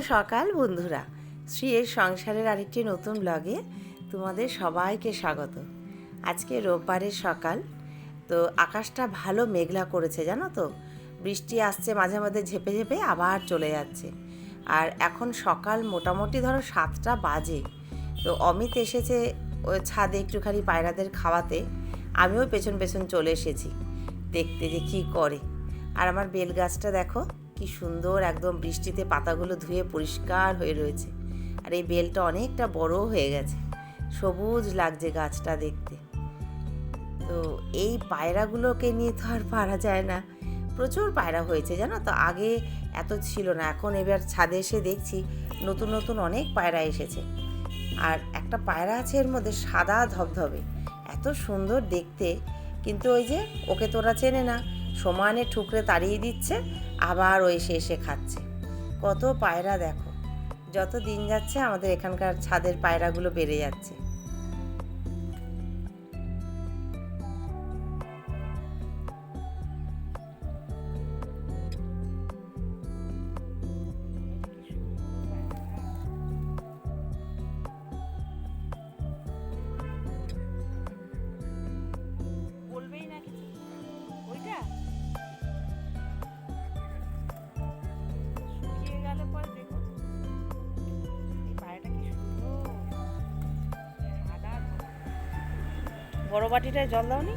সকাল, বন্ধুরা। শ্রীয়ের সংসারের আরেকটি নতুন ব্লগে তোমাদের সবাইকে স্বাগত। আজকে রোববারের সকাল, তো আকাশটা ভালো মেঘলা করেছে, জানো তো? বৃষ্টি আসছে, মাঝে মাঝে ঝেপে ঝেপে আবার চলে যাচ্ছে। আর এখন সকাল মোটামুটি ধরো সাতটা বাজে। তো অমিত এসেছে ওই ছাদে একটুখানি পায়রাদের খাওয়াতে। আমিও পেছন পেছন চলে এসেছি। দেখতে যে কী করে। আর আমার বেল গাছটা দেখো কি সুন্দর একদম বৃষ্টিতে পাতাগুলো ধুয়ে পরিষ্কার হয়ে রয়েছে। আর এই বেলটা অনেকটা বড় হয়ে গেছে। সবুজ লাগছে গাছটা দেখতে। তো এই পায়রাগুলোকে নিয়ে তো আর পারা যায় না। প্রচুর পায়রা হয়েছে, জানো তো? আগে এত ছিল না। এখন এবার ছাদে এসে দেখছি নতুন নতুন অনেক পায়রা এসেছে। আর একটা পায়রা আছে এর মধ্যে সাদা ধবধবে। এত সুন্দর দেখতে। কিন্তু ওই যে ওকে তোরা চেনে না সমানে ঠুকরে তাড়িয়ে দিচ্ছে, আবার ও এসে এসে খাচ্ছে। কত পায়রা দেখো, যত দিন যাচ্ছে আমাদের এখানকার ছাদের পায়রাগুলো বেড়ে যাচ্ছে। বড় বাটিটায় জল দাওনি?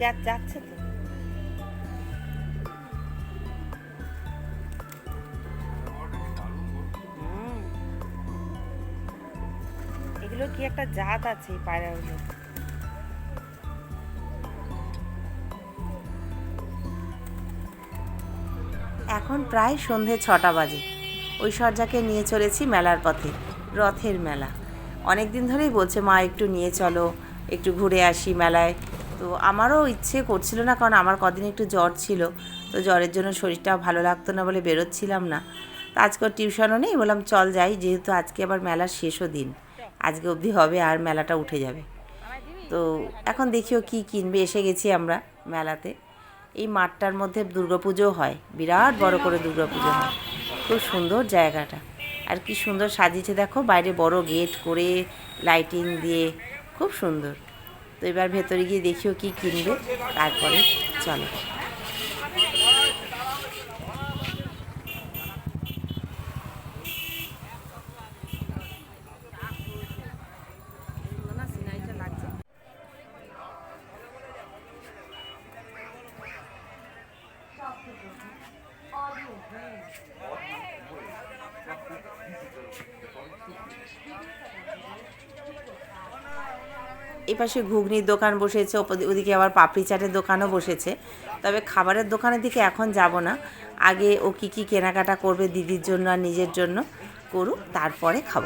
গ্যাস যাচ্ছে তো। এগুলো কি একটা জাত আছে এই পায়রাগুলো? এখন প্রায় সন্ধে ছটা বাজে। ঐশ্বর্যাকে নিয়ে চলেছি মেলার পথে, রথের মেলা। অনেক দিন ধরেই বলছে, মা, একটু নিয়ে চলো, একটু ঘুরে আসি মেলায়। তো আমারও ইচ্ছে করছিল না, কারণ আমার কদিন একটু জ্বর ছিল। তো জ্বরের জন্য শরীরটা ভালো লাগতো না বলে বেরোচ্ছিলাম না। তো আজকে টিউশনও নেই, বললাম, চল যাই, যেহেতু আজকে আবার মেলার শেষও দিন। আজকে অবধি হবে আর মেলাটা উঠে যাবে। তো এখন দেখিও কি কিনবে, এসে গেছি আমরা মেলাতে। এই মাঠটার মধ্যে দুর্গাপুজো হয়, বিরাট বড় করে দুর্গাপুজো হয়। খুব সুন্দর জায়গাটা। আর কি সুন্দর সাজিয়েছে দেখো, বাইরে বড় গেট করে লাইটিং দিয়ে, খুব সুন্দর। তো এবার ভেতরে গিয়ে দেখিও কি কিনবে, তারপরে চলো। এই পাশে ঘুগনির দোকান বসেছে ওদিকে আবার পাপড়ি চাটের দোকানও বসেছে। তবে খাবারের দোকানের দিকে এখন যাব না। আগে ও কী কী কেনাকাটা করবে দিদির জন্য আর নিজের জন্য করুক, তারপরে খাব।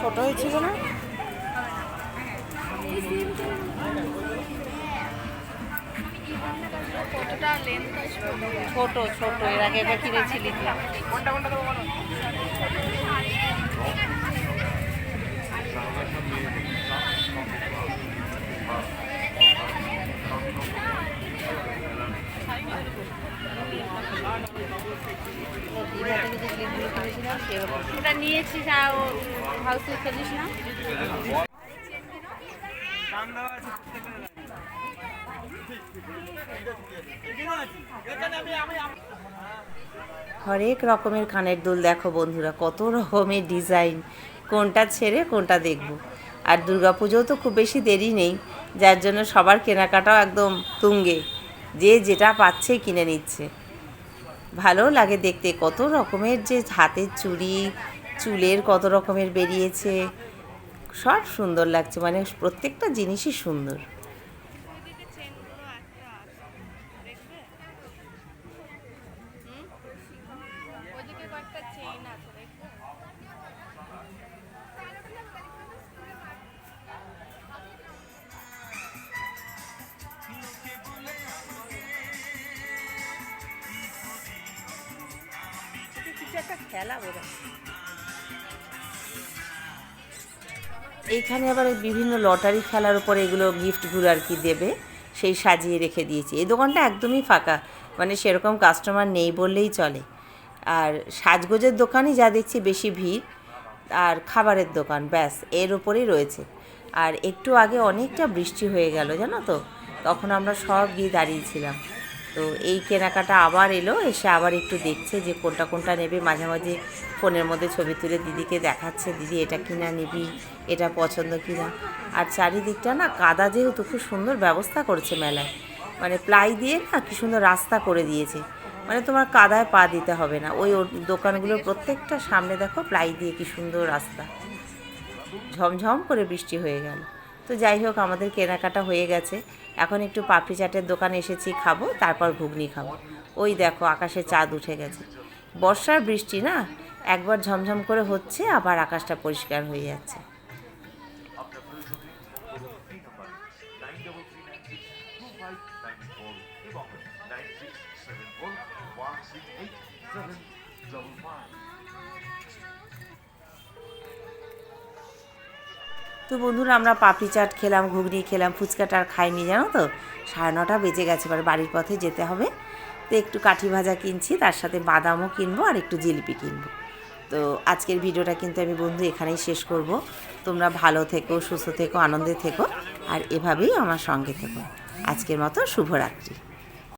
ছোট হয়েছিল না? ছোট ছোট এর আগে একবার কিনেছিলি কোনটা কোনটা ওটা নিয়েছিস আর হাউসে চলিস না। হরেক রকমের কানের দুল দেখো বন্ধুরা, কত রকমের ডিজাইন। কোনটা ছেড়ে কোনটা দেখব। আর দুর্গাপুজোও তো খুব বেশি দেরি নেই, যার জন্য সবার কেনাকাটাও একদম তুঙ্গে। যে যেটা পাচ্ছে কিনে নিচ্ছে। ভালো লাগে দেখতে, কত রকমের যে হাতের চুড়ি, চুলের কত রকমের বেরিয়েছে। সব সুন্দর লাগছে মানে প্রত্যেকটা জিনিসই সুন্দর। বোধ এইখানে আবার বিভিন্ন লটারি খেলার উপরে এগুলো গিফটগুলো আর কি দেবে, সেই সাজিয়ে রেখে দিয়েছি। এই দোকানটা একদমই ফাঁকা মানে সেরকম কাস্টমার নেই বললেই চলে। আর সাজগোজের দোকানই যা দেখছি বেশি ভিড়, আর খাবারের দোকান, ব্যাস, এর ওপরেই রয়েছে। আর একটু আগে অনেকটা বৃষ্টি হয়ে গেল, জানো তো? তখন আমরা সব গিয়ে দাঁড়িয়েছিলাম তো এই কেনাকাটা আবার এলো, এসে আবার একটু দেখছে যে কোনটা কোনটা নেবে। মাঝে মাঝে ফোনের মধ্যে ছবি তুলে দিদিকে দেখাচ্ছে, দিদি, এটা কিনা নিবি? এটা পছন্দ কিনা? আর চারিদিকটা না কাদা যেহেতু, খুব সুন্দর ব্যবস্থা করেছে মেলায়। মানে প্লাই দিয়ে না কি সুন্দর রাস্তা করে দিয়েছে। মানে তোমার কাদায় পা দিতে হবে না। ওই দোকানগুলোর প্রত্যেকটা সামনে দেখো প্লাই দিয়ে কি সুন্দর রাস্তা। ঝমঝম করে বৃষ্টি হয়ে গেল। তো যাই হোক, আমাদের কেনাকাটা হয়ে গেছে। এখন একটু পাপড়ি চাটের দোকানে এসেছি, খাব, তারপর ঘুগনি খাব। ওই দেখো, আকাশে চাঁদ উঠে গেছে। বর্ষার বৃষ্টি না? একবার ঝমঝম করে হচ্ছে, আবার আকাশটা পরিষ্কার হয়ে যাচ্ছে। তো বন্ধুরা, আমরা পাপড়ি চাট খেলাম, ঘুগনি খেলাম ফুচকাটা আর খাইনি, জানো তো? সাড়ে নটা বেজে গেছে, এবার বাড়ির পথে যেতে হবে। তো একটু কাঠি ভাজা কিনছি, তার সাথে বাদামও কিনবো আর একটু জিলিপি কিনবো। তো আজকের ভিডিওটা কিন্তু আমি বন্ধু এখানেই শেষ করব। তোমরা ভালো থেকো, সুস্থ থেকো, আনন্দে থেকো, আর এভাবেই আমার সঙ্গে থেকো। আজকের মতো শুভরাত্রি।